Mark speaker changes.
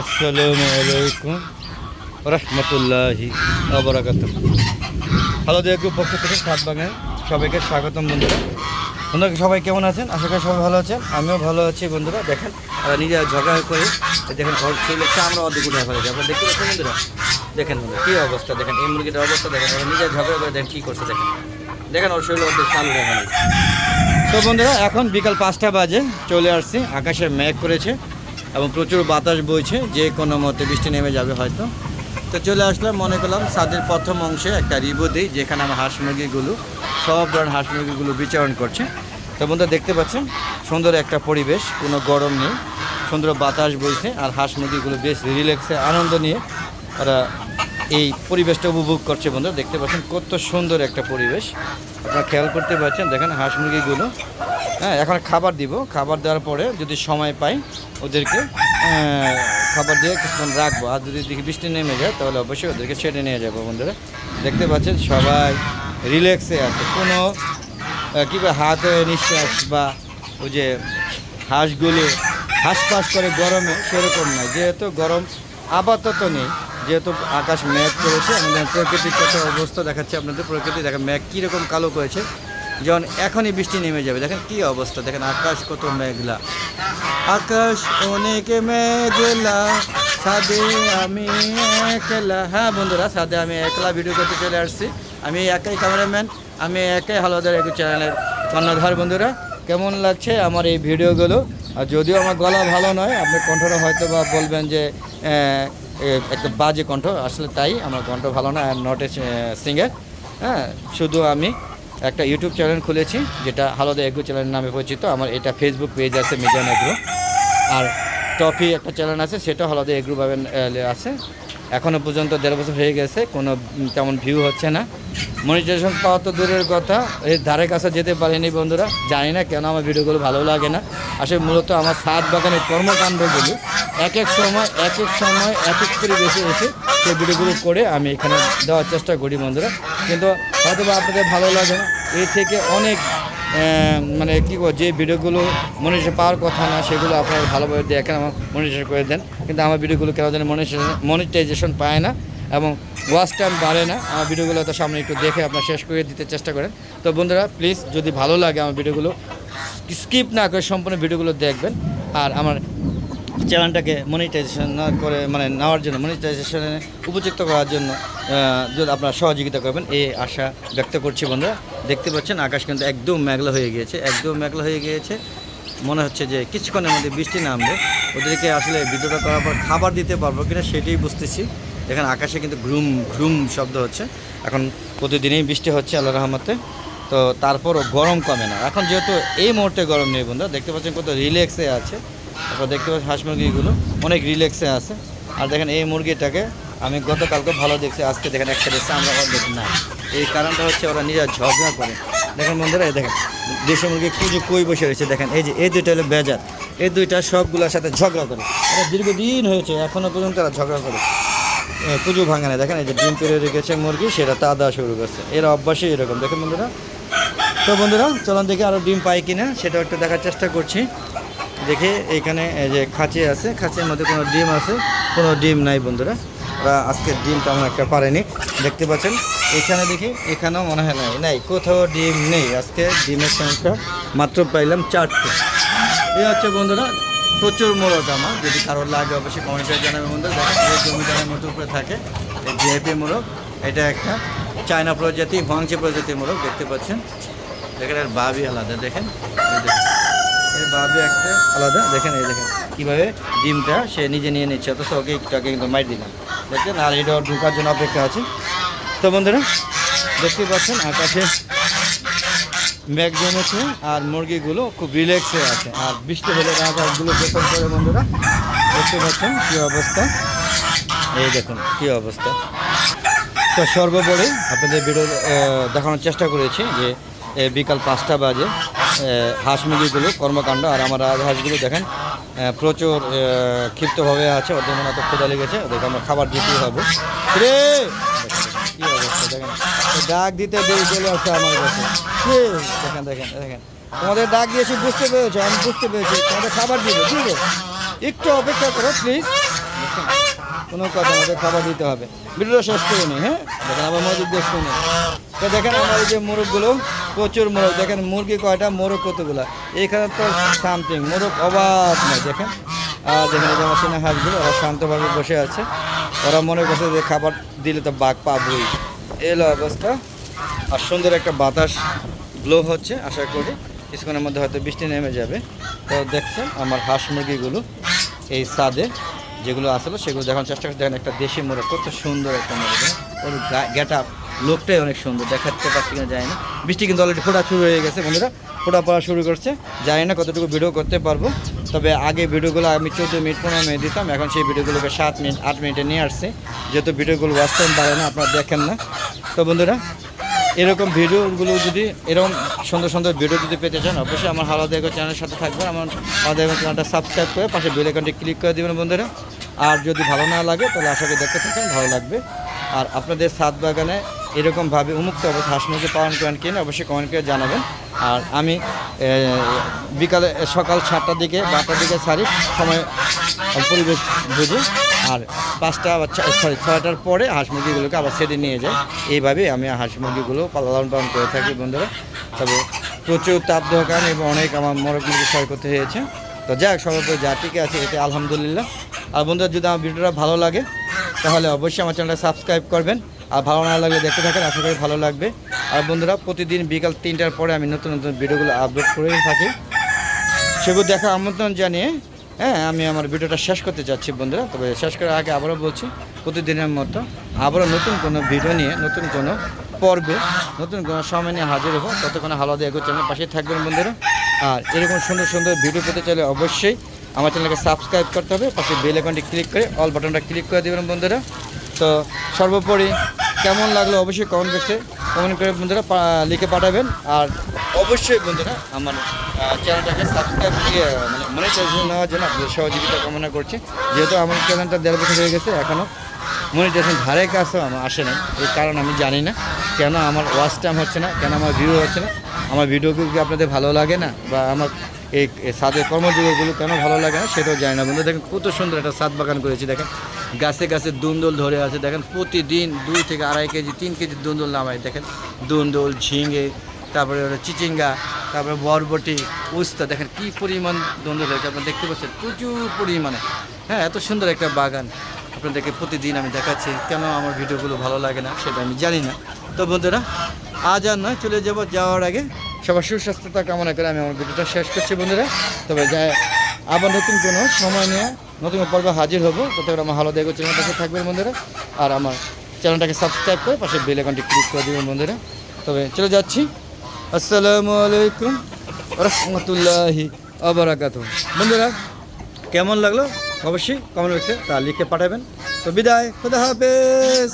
Speaker 1: আসসালামু আলাইকুম রহমতুল্লাহি আবরাকাত হ্যালো দেখু পক্ষ থেকে সাত সবাইকে স্বাগতম বন্ধুরা। বন্ধুরা, সবাই কেমন আছেন? আশা করি সবাই ভালো আছেন। আমিও ভালো আছি বন্ধুরা। দেখেন নিজে ঝগড়া করে দেখেন সেই লোকটা আমরা অর্ধেক উঠে ফেলেছি। আপনারা দেখতে পাচ্ছেন বন্ধুরা? দেখেন বন্ধুরা, কী অবস্থা? দেখেন, এই মুরগিটার অবস্থা দেখেন। ওরা নিজে ঝগড়া করে দেখেন কী করছে, দেখেন। দেখেন, ওর শরীর অর্ধেক চালু উঠে তো বন্ধুরা, এখন বিকাল পাঁচটা বাজে, চলে আসছি। আকাশে মেঘ করেছে। এবং প্রচুর বাতাস বইছে, যে কোনো মতে বৃষ্টি নেমে যাবে হয়তো। তো চলে আসলাম, মনে করলাম ছাদের প্রথম অংশে একটা রিবো দিই, যেখানে আমার হাঁস মুরগিগুলো, সব ধরনের হাঁস মুরগিগুলো বিচরণ করছে। তো বন্ধুরা দেখতে পাচ্ছেন, সুন্দর একটা পরিবেশ, কোনো গরম নেই, সুন্দর বাতাস বইছে, আর হাঁস মুরগিগুলো বেশ রিল্যাক্সে আনন্দ নিয়ে তারা এই পরিবেশটা উপভোগ করছে বন্ধুরা। দেখতে পাচ্ছেন কত সুন্দর একটা পরিবেশ। আপনারা খেয়াল করতে পারছেন, দেখেন হাঁস মুরগিগুলো হ্যাঁ এখন খাবার দিব। খাবার দেওয়ার পরে যদি সময় পাই ওদেরকে খাবার দিয়ে কিছুক্ষণ রাখব। আর যদি দেখি বৃষ্টি নেমে যায় তাহলে অবশ্যই ওদেরকে ছেড়ে নিয়ে যাব বন্ধুরা। দেখতে পাচ্ছেন সবাই রিল্যাক্সে আছে। কোনো আহ, কী বলে হাতে নিঃশ্বাস বা ওই যে হাঁসগুলো হাঁসফাঁস করে গরমে সেরকম নয়। যেহেতু গরম আপাতত নেই যেহেতু আকাশ মেঘ করেছে আমাদের প্রকৃতির কত অবস্থা দেখাচ্ছে আপনাদের প্রকৃতি দেখা মেঘ কীরকম কালো করেছে। যেমন এখনই বৃষ্টি নেমে যাবে, দেখেন কি অবস্থা, দেখেন আকাশ কত মেঘলা। আকাশ অনেক মেঘলা সাদে আমি একলা। হ্যাঁ বন্ধুরা সাদে আমি একলা ভিডিও করতে চলে আসছি। আমি একাই ক্যামেরাম্যান আমি একাই হালদার একটু চ্যানেলের কর্ণধার বন্ধুরা। কেমন লাগছে আমার এই ভিডিওগুলো আর যদিও আমার গলা ভালো নয়, আপনি কণ্ঠটা হয়তো বা বলবেন যে একটা বাজে কণ্ঠ। আসলে তাই, আমার কণ্ঠ ভালো না আর নট এ সিঙ্গার হ্যাঁ শুধু আমি একটা ইউটিউব চ্যানেল খুলেছি, যেটা হালদা এগ্রো চ্যানেল নামে পরিচিত। আমার এটা ফেসবুক পেজ আছে মিজান এগ্রো আর টপি একটা চ্যানেল আছে, সেটা হলদে এগ্রো পাবেন আছে। এখনও পর্যন্ত দেড় বছর হয়ে গেছে, কোনো তেমন ভিউ হচ্ছে না। মনিটাইজেশন পাওয়া তো দূরের কথা এর ধারে কাছে যেতে পারিনি বন্ধুরা, জানি না কেন আমার ভিডিওগুলো ভালো লাগে না। আসলে মূলত আমার সাত বাগানের কর্মকাণ্ডগুলি এক এক সময়, এক এক সময়, এক এক করে বেশি এসে সেই ভিডিওগুলো করে আমি এখানে দেওয়ার চেষ্টা করি বন্ধুরা। কিন্তু হয়তো আপনাদের ভালো লাগে না। এর থেকে অনেক মানে কী যে ভিডিওগুলো মনিটাইজেশন পাওয়ার কথা না, সেগুলো আপনারা ভালোভাবে দেখেন, আমার মনিটাইজেশন করে দেন। কিন্তু আমার ভিডিওগুলো কেন মনিটাইজেশন মনিটাইজেশন পায় না এবং ওয়াচ টাইম বাড়ে না, আমার ভিডিওগুলো তো সামনে একটু দেখে আপনারা শেষ করে দিতে চেষ্টা করেন। তো বন্ধুরা প্লিজ যদি ভালো লাগে আমার ভিডিওগুলো স্কিপ না করে সম্পূর্ণ ভিডিওগুলো দেখবেন। আর আমার চ্যানেলটাকে মনিটাইজেশন না করে মানে নেওয়ার জন্য মনিটাইজেশনে উপযুক্ত করার জন্য যদি আপনারা সহযোগিতা করবেন, এই আশা ব্যক্ত করছি বন্ধুরা। দেখতে পাচ্ছেন, আকাশ কিন্তু একদম মেঘলা হয়ে গিয়েছে, একদম মেঘলা হয়ে গিয়েছে। মনে হচ্ছে যে কিছুক্ষণের মধ্যে বৃষ্টি নামবে। ওদেরকে আসলে ভিডিওটা করার পর খাবার দিতে পারব কিনা সেটাই বুঝতেছি। দেখেন, আকাশে কিন্তু ঘ্রুম ঘ্রুম শব্দ হচ্ছে। এখন প্রতিদিনেই বৃষ্টি হচ্ছে আল্লাহ রহমতে। তো তারপরও গরম কমে না। এখন যেহেতু এই মুহূর্তে গরম নেই বন্ধুরা, দেখতে পাচ্ছেন কত রিল্যাক্সে আছে। দেখতে পাচ্ছি হাঁস মুরগিগুলো অনেক রিল্যাক্সে আছে। আর দেখেন এই মুরগিটাকে আমি গতকালকে ভালো দেখছি, আজকে দেখেন একটা দেখছি আমরা দেখি না। এই কারণটা হচ্ছে ওরা নিজের ঝগড়া করে। দেখেন বন্ধুরা, এই দেখেন, দেশি মুরগি কুজু কই বসে রয়েছে। দেখেন, এই যে, এই দুইটা হলো বেজার। এই দুইটা সবগুলোর সাথে ঝগড়া করে। এরা দীর্ঘদিন হয়েছে এখনও পর্যন্ত তারা ঝগড়া করে। কুজু ভাঙে না। দেখেন, এই যে ডিম পেরে রেখেছে মুরগি, সেটা তা দেওয়া শুরু করছে। এর অভ্যাসই এরকম। দেখেন বন্ধুরা, তো বন্ধুরা, চলুন দেখি আরও ডিম পাই কিনা, সেটাও একটু দেখার চেষ্টা করছি। দেখে এইখানে এই যে খাঁচি আছে, খাঁচির মধ্যে কোনো ডিম আছে, কোনো ডিম নাই বন্ধুরা। ওরা আজকে ডিম তেমন একটা পারেনি, দেখতে পাচ্ছেন। এখানে দেখি, এখানেও মনে হয় নাই নাই, কোথাও ডিম নেই। আজকে ডিমের সংখ্যা মাত্র পাইলাম চারটে। এই হচ্ছে বন্ধুরা, প্রচুর মোরগ আমার যদি কারোর লাগে অবশ্যই কমেন্টে জানাবে বন্ধুরা। জমিদারের মতো উপরে থাকে, এই মোরগ এটা একটা চায়না প্রজাতি ভাংচি প্রজাতির মোরগ দেখতে পাচ্ছেন। দেখেন, এর বাবি আলাদা দেখেন। বাবি একটা আলাদা, দেখেন এই দেখেন কীভাবে ডিমটা সে নিজে নিয়ে নিচ্ছে। অথচ ওকে একটু আগে কিন্তু মাইট দিলাম। দেখছেন? আর এটা ঢুকার জন্য অপেক্ষা আছে। তো বন্ধুরা, দেখতে পাচ্ছেন আকাশে মেঘ জমেছে আর মুরগিগুলো খুব রিল্যাক্সে আছে। আর বৃষ্টি হলে রাজহাঁসগুলো যখন করে বন্ধুরা, দেখতে পাচ্ছেন কী অবস্থা? এই দেখুন, কী অবস্থা। তো সর্বোপরি আপনাদের ভিডিও দেখানোর চেষ্টা করেছি যে বিকাল পাঁচটা বাজে। হাঁস মুরগিগুলো কর্মকাণ্ড আর আমার হাঁসগুলো দেখেন প্রচুর ক্ষিপ্তভাবে আছে, ওদের মনে হয় ক্ষুদা লেগেছে, ওদেরকে আমরা খাবার দিতেই হবে। রে কি অবস্থা, দেখেন ডাক দিতে দেরি চলে আসছে আমার কাছে? দেখেন দেখেন দেখেন। তোমাদের ডাক দিয়েছি বুঝতে পেরেছ, আমি বুঝতে পেরেছি। তোমাদের খাবার দিব আছে একটু অপেক্ষা করো প্লিজ কোনো কথা আমাদের খাবার দিতে হবে। ভিডিওটা শেষ করে নিই হ্যাঁ? দেখেন, আবার মনোযোগ দিয়ে শুনে তো দেখেন, আমার এই যে মোরগগুলো প্রচুর মোরগ দেখেন মুরগি কয়টা মোরগ কতগুলা? এখানে তো সামথিং মোরগ অবাধ নয় দেখেন। আর দেখেন এই যে আমার চেনা হাঁসগুলো ওরা শান্তভাবে বসে আছে। ওরা মনে করছে যে খাবার দিলে তো বাঘ পাবই। এলো অবস্থা। আর সুন্দর একটা বাতাস ব্লো হচ্ছে আশা করি। কিছুক্ষণের মধ্যে হয়তো বৃষ্টি নেমে যাবে। তো দেখছেন আমার হাঁস মুরগিগুলো এই সাদে যেগুলো আসলো সেগুলো দেখানোর চেষ্টা করছি। দেখেন একটা দেশি মোরগ কত সুন্দর একটা মোরগ হ্যাঁ? ওর গেট আপ লোকটাই অনেক সুন্দর, দেখাতে পারছি কিনা যায় না। বৃষ্টি কিন্তু অলরেডি ফোটা শুরু হয়ে গেছে বন্ধুরা। ফোটা পড়া শুরু করছে। জানি না কতটুকু ভিডিও করতে পারব। তবে আগে ভিডিওগুলো আমি চোদ্দ মিনিট, পনেরো মিনিট দিতাম। এখন সেই ভিডিওগুলোকে সাত মিনিট, আট মিনিটে নিয়ে আসছে। যেহেতু ভিডিওগুলো ওয়াচ টাইম বাড়ে না, আপনারা দেখেন না। তো বন্ধুরা, এরকম ভিডিওগুলো যদি, এরকম সুন্দর সুন্দর ভিডিও যদি পেতে চান, অবশ্যই আমার হালা দেখো চ্যানেলের সাথে থাকবেন। আমার হালা দেখো চ্যানেলটা সাবস্ক্রাইব করে পাশে বেল আইকনটি ক্লিক করে দেবেন বন্ধুরা। আর যদি ভালো না লাগে, তাহলে আশা করি দেখতে থাকেন, ভালো লাগবে। আর আপনাদের সাত বাগানে এরকমভাবে উন্মুক্ত অবস্থা হাঁস মুরগি পালন করেন কিনা অবশ্যই কমেন্ট করে জানাবেন। আর আমি বিকালে সকাল সাতটার দিকে বা আটটার দিকে ছাড়ি, সময় পরিবেশ বুঝে। আর পাঁচটা বা সরি, ছয়টার পরে হাঁস মুরগিগুলোকে আবার সেটে নিয়ে যাই। এইভাবেই আমি হাঁস মুরগিগুলো লালন পালন করে থাকি বন্ধুরা। তবে প্রচুর তাপদাহ কারণ এবং অনেক আমার মরক মুরগি করতে হয়েছে। তো যাক, সর্বোপরি যা টিকে আছে, এতে আলহামদুলিল্লাহ। আর বন্ধুরা, যদি আমার ভিডিওটা ভালো লাগে, তাহলে অবশ্যই আমার চ্যানেলটা সাবস্ক্রাইব করবেন। আর ভালো না লাগলে দেখতে থাকেন, আশা করি ভালো লাগবে। আর বন্ধুরা, প্রতিদিন বিকাল তিনটার পরে আমি নতুন নতুন ভিডিওগুলো আপলোড করেই থাকি। সেগুলো দেখা আমন্ত্রণ জানিয়ে হ্যাঁ আমি আমার ভিডিওটা শেষ করতে চাচ্ছি বন্ধুরা। তবে শেষ করার আগে আবারও বলছি, প্রতিদিনের মতো আবারও নতুন কোনো ভিডিও নিয়ে, নতুন কোনো পর্বে, নতুন কোনো সময় নিয়ে হাজির হব। ততক্ষণ হালাদা এগো চ্যানেল পাশেই থাকবেন বন্ধুরা। আর এরকম সুন্দর সুন্দর ভিডিও পেতে চাইলে অবশ্যই আমার চ্যানেলকে সাবস্ক্রাইব করতে হবে। পাশে বেল আইকনটি ক্লিক করে অল বাটনটা ক্লিক করে দেবেন বন্ধুরা। তো সর্বোপরি কেমন লাগল অবশ্যই কমেন্ট বক্সে কমেন্ট করে বন্ধুরা লিখে পাঠাবেন। আর অবশ্যই বন্ধুরা আমার চ্যানেলটাকে সাবস্ক্রাইব দিয়ে মানে মনিটাইজেশন নেওয়ার জন্য আপনাদের সহযোগিতা কামনা করছি। যেহেতু আমার চ্যানেলটা দেড় বছর হয়ে গেছে এখনও মনিটাইজেশন ধারে কাছেও আমার আসে নাই। এই কারণ আমি জানি না কেন আমার ওয়াচ টাইম হচ্ছে না, কেন আমার ভিডিও হচ্ছে না। আমার ভিডিওগুলো কি আপনাদের ভালো লাগে না? বা আমার এই সাদের কর্মযোগ্যগুলো কেন ভালো লাগে না? সেটাও জানি না। বন্ধু দেখেন কত সুন্দর একটা সাত বাগান করেছি, দেখেন। গাছে গাছে দুন্দল ধরে আছে। দেখেন প্রতিদিন দুই থেকে আড়াই কেজি, তিন কেজি দুন্দল নামায়। দেখেন দুন্দল, ঝিঙে, তারপরে হলো চিচিঙ্গা, তারপরে বরবটি, উস্তা। দেখেন কি পরিমাণ দুন্দল হয়েছে। আপনারা দেখতে পাচ্ছেন, প্রচুর পরিমাণে। হ্যাঁ এত সুন্দর একটা বাগান আপনাদেরকে প্রতিদিন আমি দেখাচ্ছি। কেন আমার ভিডিওগুলো ভালো লাগে না, সেটা আমি জানি না। তো বন্ধুরা, আজ আর নয়, চলে যাব যাওয়ার আগে। সবার সুস্বাস্থ্যতা কামনা করে আমি আমার ভিডিওটা শেষ করছি বন্ধুরা। তবে যা আবার নতুন কোনো সময় নিয়ে নতুন পর্ব হাজির হব। ততক্ষণ আমার ভালো দেখো চ্যানেল পাশে থাকবেন আর আমার চ্যানেলটাকে সাবস্ক্রাইব করে পাশে বেল আইকনটি ক্লিক করে দেবেন বন্ধুরা। তবে চলে যাচ্ছি। আসসালামু আলাইকুম রহমতুল্লাহি আবরাকাত বন্ধুরা, কেমন লাগল? অবশ্যই কমেন্ট বক্সে তা লিখে পাঠাবেন। তো বিদায়, খুদা হাফেজ।